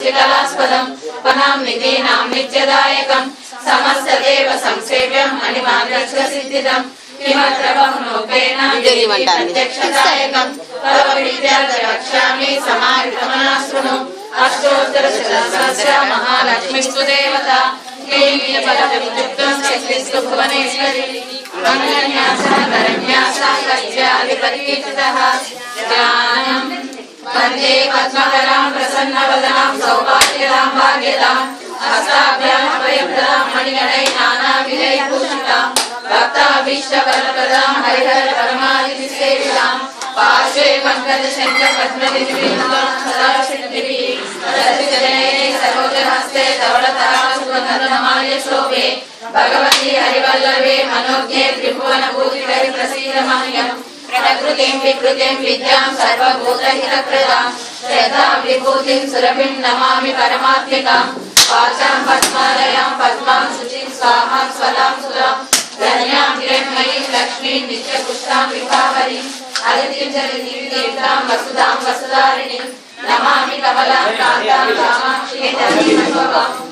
కళాస్పదం పనాం నిధీనాం నిత్యదాయకం సమస్తదేవ సంసేవ్యం మణిమాంగస్య సిద్ధిదం కిమత్రవహ్నోపేన ప్రత్యక్షదాయకం తవ విద్యార్థ రక్షామి సమాహితమనాశృణు అష్టోత్తర సహస్ర మహాలక్ష్మిస్తు దేవత విద్యుక్తం శక్తిస్తు భువనేశ్వరి మంగళన్యాస ధరణ్యాస కత్యాధిపతిచితః జ్ఞానం వందే పద్మకరాం ప్రసన్నవదనాం సౌభాగ్యదాం భాగ్యదాం హస్తాభ్యాం అభయప్రదాం మణిగణై నానావిధై భూషితాం భక్తాభీష్టవరప్రదాం హరిహర పరమాదితి సేవితాం పార్శ్వే పంకజ శంఖ పద్మనిధిబిందుం సదా సిద్ధిభిః సరసిజనయనే సరోజహస్తే ధవళతరాసుగంధనమాల్య శోభే భగవతి హరివల్లభే మనోజ్ఞే త్రిభువన భూతికై ప్రసీద మహ్యం ప్రకృతిం వికృతిం విద్యాం సర్వభూతహితప్రదాం శ్రద్ధాం वाचां पद्मालयां पद्मां शुचिं स्वाहां स्वलां सुरां धन्यां हिरण्मयीं लक्ष्मीं नित्यपुष्टां पितावरीम् अगतिं जगदीं देवतां वसुधां वसुधारिणीं नमामि कमलां कान्तां कामाक्षीं